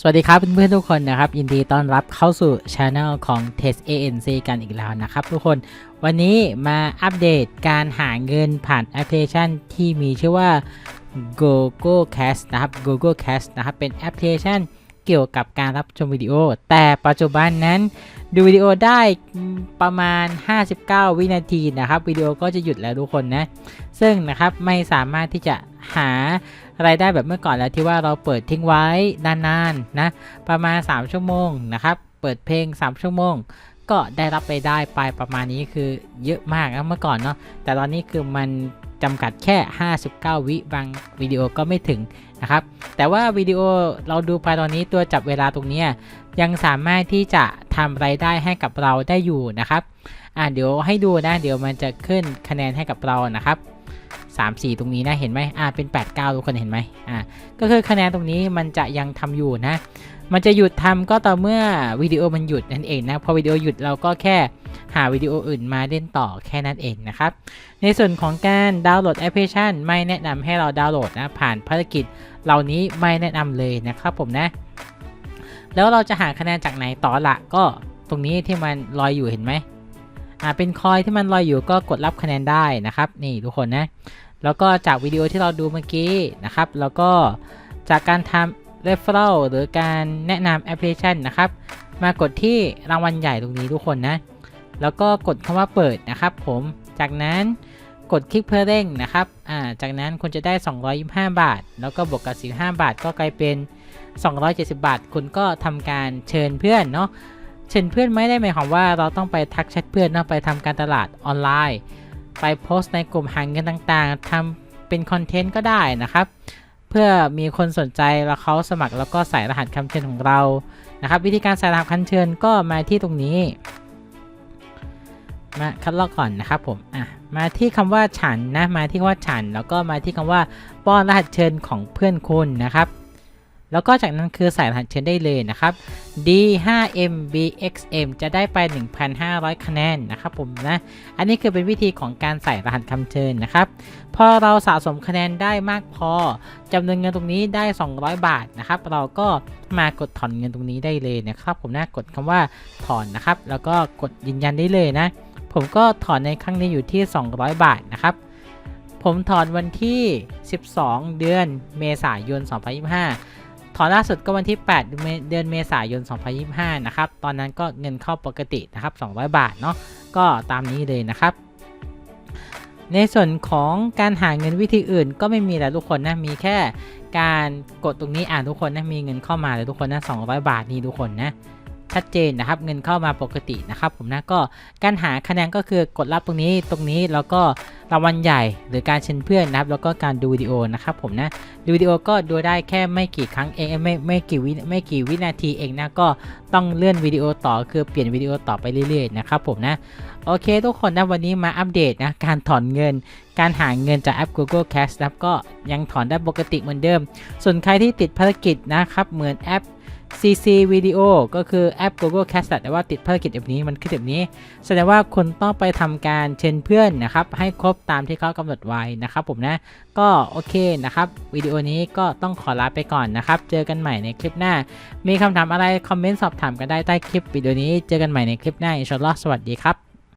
สวัสดีครับเพื่อนๆทุกคนนะครับ ยินดีต้อนรับเข้าสู่ช anel ของ Test ANC กันอีกแล้วนะครับทุกคนวันนี้มาอัปเดตการหาเงินผ่านแอปพลิเคชันที่มีชื่อว่า GoGo Cast นะครับ GoGo Cast นะครับเป็นแอปพลิเคชัน เกี่ยวกับการรับชมวิดีโอ แต่ปัจจุบันนั้นดูวิดีโอได้ประมาณ 59 วินาทีนะครับวิดีโอก็จะหยุดแล้วทุกคนนะ ซึ่งนะครับไม่สามารถที่จะหารายได้แบบเมื่อก่อนแล้วที่ว่าเราเปิดทิ้งไว้นานๆนะประมาณ 3 ชั่วโมงนะครับเปิดเพลง 3 ชั่วโมง ก็ได้รับรายได้ไปประมาณนี้คือเยอะมากนะเมื่อก่อนเนาะแต่ตอนนี้คือมัน จำกัดแค่ 59 วิบางวิดีโอก็ไม่ถึงนะครับ แต่ว่าวิดีโอเราดูไปตอนนี้ตัวจับเวลาตรงนี้ยังสามารถที่จะทำรายได้ให้กับเราได้อยู่นะครับ อ่าเดี๋ยวให้ดูนะ เดี๋ยวมันจะขึ้นคะแนนให้กับเรานะครับ3 4 ตรงนี้นะ เห็นไหมอ่าเป็น 8 9 ทุกคนเห็นไหมอ่าก็คือคะแนนตรงนี้มันจะยังทำอยู่นะ มันจะหยุดทำก็ต่อเมื่อวิดีโอมันหยุดนั่นเองนะพอวิดีโอหยุดเราก็แค่หาวิดีโออื่นมาเล่นต่อแค่นั้นเองนะครับ ในส่วนของการดาวน์โหลดแอปพลิเคชัน ไม่แนะนำให้เราดาวน์โหลดนะผ่านภารกิจ เหล่านี้ไม่แนะนำเลยนะครับผมนะ แล้วเราจะหาคะแนนจากไหนต่อละก็ตรงนี้ที่มันลอยอยู่เห็นไหมอ่าเป็นคอยที่มันลอยอยู่ก็กดรับคะแนนได้นะครับ นี่ทุกคนนะ แล้วก็จากวิดีโอที่เราดูเมื่อกี้นะครับ แล้วก็จากการทำ referral หรือการแนะนำแอปพลิเคชันนะครับ มากดที่รางวัลใหญ่ตรงนี้ทุกคนนะ แล้วก็กดคำว่าเปิดนะครับ ผมจากนั้นกดคลิกเพื่อเร่งนะครับอ่าจากนั้นคุณจะได้ 225 บาท แล้วก็บวกกับ15บาท ก็กลายเป็น 270 บาท คุณก็ทำการเชิญเพื่อนเนาะเชิญเพื่อนไม่ได้หมายความว่าเราต้องไปทักแชทเพื่อนเนาะไปทำการตลาดออนไลน์ ไปโพสต์ในกลุ่มหาเงินต่างๆทำเป็นคอนเทนต์ก็ได้นะครับ พื่อมีคนสนใจแล้วเขาสมัครแล้วก็ใส่รหัสคำเชิญของเรานะครับ วิธีการใส่รหัสคำเชิญก็มาที่ตรงนี้ มาคัดลอกก่อนนะครับผมอะมาที่คำว่าฉันนะมาที่คำว่าฉัน แล้วก็มาที่คำว่าป้อนรหัสเชิญของเพื่อนคุณนะครับ แล้วก็จากนั้นคือใส่รหัสเชิญได้เลยนะครับ D5MBXM จะได้ไป 1,500 คะแนนนะครับผมนะ อันนี้คือเป็นวิธีของการใส่รหัสคำเชิญนะครับ พอเราสะสมคะแนนได้มากพอจำนวนเงินตรงนี้ได้ 200 บาทนะครับ เราก็มากดถอนเงินตรงนี้ได้เลยนะครับ ผมนะกดคำว่าถอนนะครับ แล้วก็กดยืนยันได้เลยนะ ผมก็ถอนในครั้งนี้อยู่ที่ 200 บาทนะครับผมถอนวันที่ 12 เดือนเมษายน 2025 ถอนล่าสุดก็วันที่ 8 เดือนเมษายน 2025 นะครับ ตอนนั้นก็เงินเข้าปกตินะครับ 200 บาทเนาะ ก็ตามนี้เลยนะครับ ในส่วนของการหาเงินวิธีอื่นก็ไม่มีแล้วทุกคนนะ มีแค่การกดตรงนี้อ่านทุกคนนะ มีเงินเข้ามาเลยทุกคนนะ 200 บาทนี่ทุกคนนะ ชัดเจนนะครับ เงินเข้ามาปกตินะครับผมนะก็การหาคะแนนก็คือกดรับตรงนี้ตรงนี้แล้วก็รางวัลใหญ่หรือการเชิญเพื่อนนะครับ แล้วก็การดูวิดีโอนะครับผมนะดูวิดีโอก็ดูได้แค่ไม่กี่ครั้งเองไม่ไม่กี่วิไม่กี่วินาทีเองนะก็ต้องเลื่อนวิดีโอต่อคือเปลี่ยนวิดีโอต่อไปเรื่อยๆนะครับผมนะโอเคทุกคนนะวันนี้มาอัปเดตนะการถอนเงิน การหาเงินจากแอป Google Cash นะครับก็ยังถอนได้ปกติเหมือนเดิม ส่วนใครที่ติดภารกิจนะครับเหมือนแอป CC Video ก็คือแอป Google Cast แต่ว่าติดภารกิจแบบนี้มันคือแบบนี้ แสดงว่าคุณต้องไปทำการเชิญเพื่อนนะครับ ให้ครบตามที่เขากำหนดไว้นะครับผมนะ ก็โอเคนะครับ วิดีโอนี้ก็ต้องขอลาไปก่อนนะครับ เจอกันใหม่ในคลิปหน้า มีคำถามอะไร คอมเมนต์สอบถามกันได้ใต้คลิปวิดีโอนี้ เจอกันใหม่ในคลิปหน้า อินชาอัลลอฮ์สวัสดีครับ